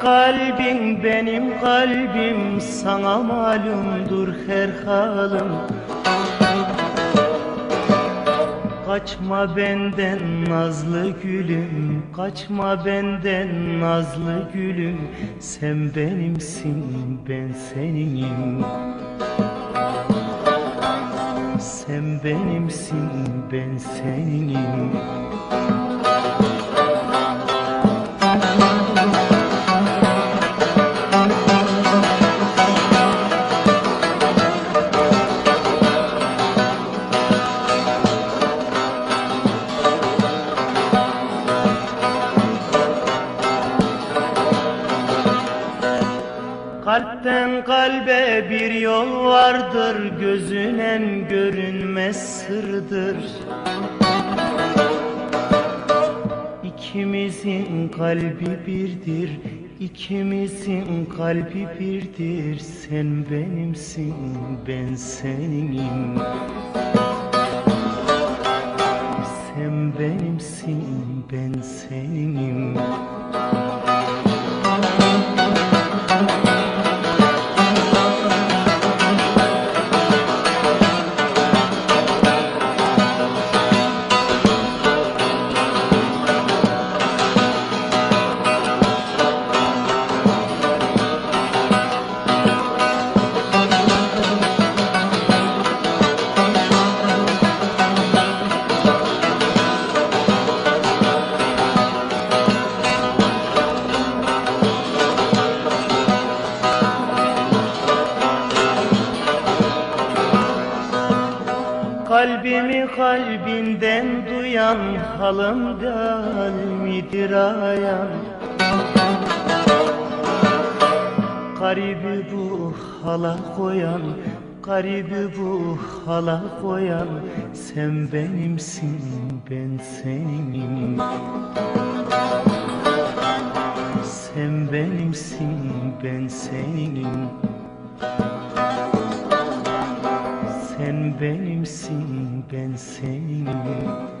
Kalbin benim kalbim sana malumdur her halim Kaçma benden nazlı gülüm Kaçma benden nazlı gülüm. Sen benimsin ben seninim. Sen benimsin ben seninim bir yol vardır Gözünen görünmez sırdır. İkimizin kalbi birdir İkimizin kalbi birdir. Sen benimsin ben seninim. Sen benimsin ben seninim Kalbimi kalbinden duyan halımdan midir ayan. Garibi bu hala koyan Garibi bu hala koyan. Sen benimsin ben seninim Sen benimsin ben seninim benimsin ben seninim